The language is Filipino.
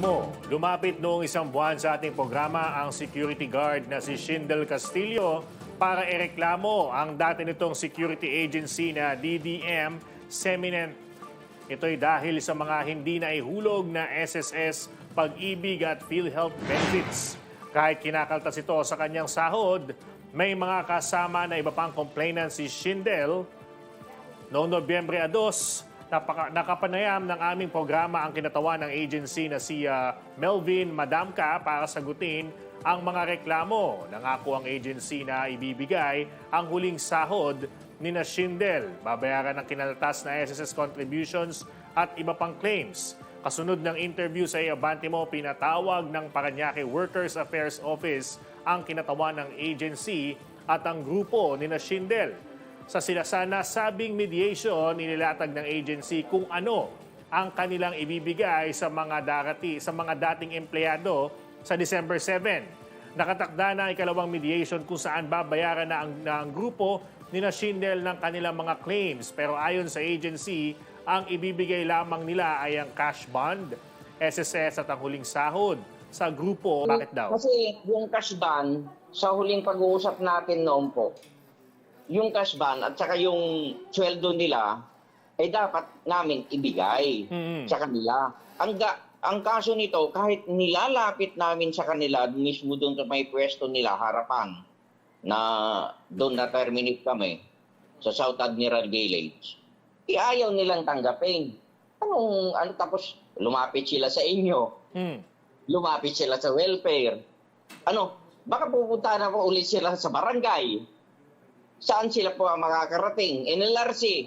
mo, lumapit noong isang buwan sa ating programa ang security guard na si Shindel Castillo para ireklamo ang dati nitong security agency na DDM Seminent. Ito'y dahil sa mga hindi na ihulog na SSS, pag-ibig at PhilHealth benefits. Kahit kinakaltas ito sa kanyang sahod, may mga kasama na iba pang complainant si Shindel Noong Nobyembre 2, napaka, nakapanayam ng aming programa ang kinatawan ng agency na si ah, Melvin Madamka para sagutin ang mga reklamo. Nangako ang agency na ibibigay ang huling sahod ni na Shindel. Babayaran ng kinaltas na SSS contributions at iba pang claims. Kasunod ng interview sa Iabante mo, pinatawag ng Paranaque Workers Affairs Office ang kinatawan ng agency at ang grupo ni na Shindel sa sila sa nasabing mediation, inilatag ng agency kung ano ang kanilang ibibigay sa mga darati, sa mga dating empleyado sa December 7. Nakatakda na ang ikalawang mediation kung saan babayaran na ang, na ang grupo ni na Shindel ng kanilang mga claims. Pero ayon sa agency, ang ibibigay lamang nila ay ang cash bond, SSS at ang huling sahod sa grupo. Bakit daw? Kasi yung cash ban, sa huling pag-uusap natin noon po, yung cash ban at saka yung sweldo nila, ay dapat namin ibigay Mm. sa kanila. Ang, ga- ang kaso nito, kahit nilalapit namin sa kanila, mismo doon sa may pwesto nila, harapan, na doon na terminate kami, sa South Admiral Village, iayaw nilang tanggapin. Anong, ano tapos, lumapit sila sa inyo, Hmm. lumapit sila sa welfare. Ano, baka pupunta na po ulit sila sa barangay. Saan sila po makakarating? NLRC.